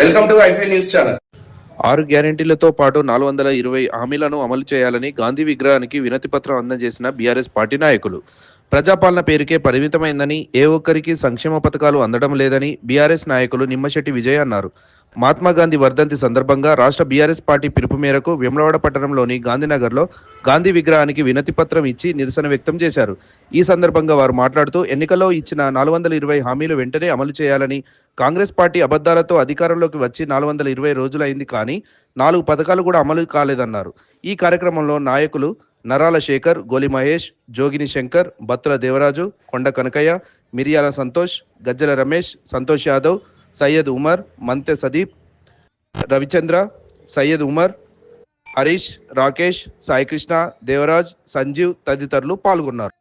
Welcome to ఐఫై news channel ఆరు గ్యారెంటీలతో పాటు నాలుగు వందల ఇరవై హామీలను అమలు చేయాలని గాంధీ విగ్రహానికి వినతి పత్రం అందజేసిన బీఆర్ఎస్ పార్టీ నాయకులు. ప్రజాపాలన పేరుకే పరిమితమైందని ఏ ఒక్కరికి సంక్షేమ పథకాలు అందడం లేదని బీఆర్ఎస్ నాయకులు నిమ్మశెట్టి విజయ్ అన్నారు. మహాత్మా గాంధీ వర్ధంతి సందర్భంగా రాష్ట్ర బీఆర్ఎస్ పార్టీ పిలుపు మేరకు వేములవాడ పట్టణంలోని గాంధీనగర్లో గాంధీ విగ్రహానికి వినతి పత్రం ఇచ్చి నిరసన వ్యక్తం చేశారు. ఈ సందర్భంగా వారు మాట్లాడుతూ ఎన్నికల్లో ఇచ్చిన నాలుగు వందల ఇరవై హామీలు వెంటనే అమలు చేయాలని కాంగ్రెస్ పార్టీ అబద్ధాలతో అధికారంలోకి వచ్చి నాలుగు వందల ఇరవై రోజులైంది కానీ నాలుగు పథకాలు కూడా అమలు కాలేదన్నారు. ఈ కార్యక్రమంలో నాయకులు నరాల శేఖర్ గోలి మహేష్ జోగిని శంకర్ బత్తుల దేవరాజు కొండ కనకయ్య మిరియాల సంతోష్ గజ్జల రమేష్ సంతోష్ యాదవ్ సయ్యద్ ఉమర్ మంతె సదీప్ రవిచంద్ర సయ్యద్ ఉమర్ హరీష్ రాకేష్ సాయికృష్ణ దేవరాజ్ సంజీవ్ తదితరులు పాల్గొన్నారు.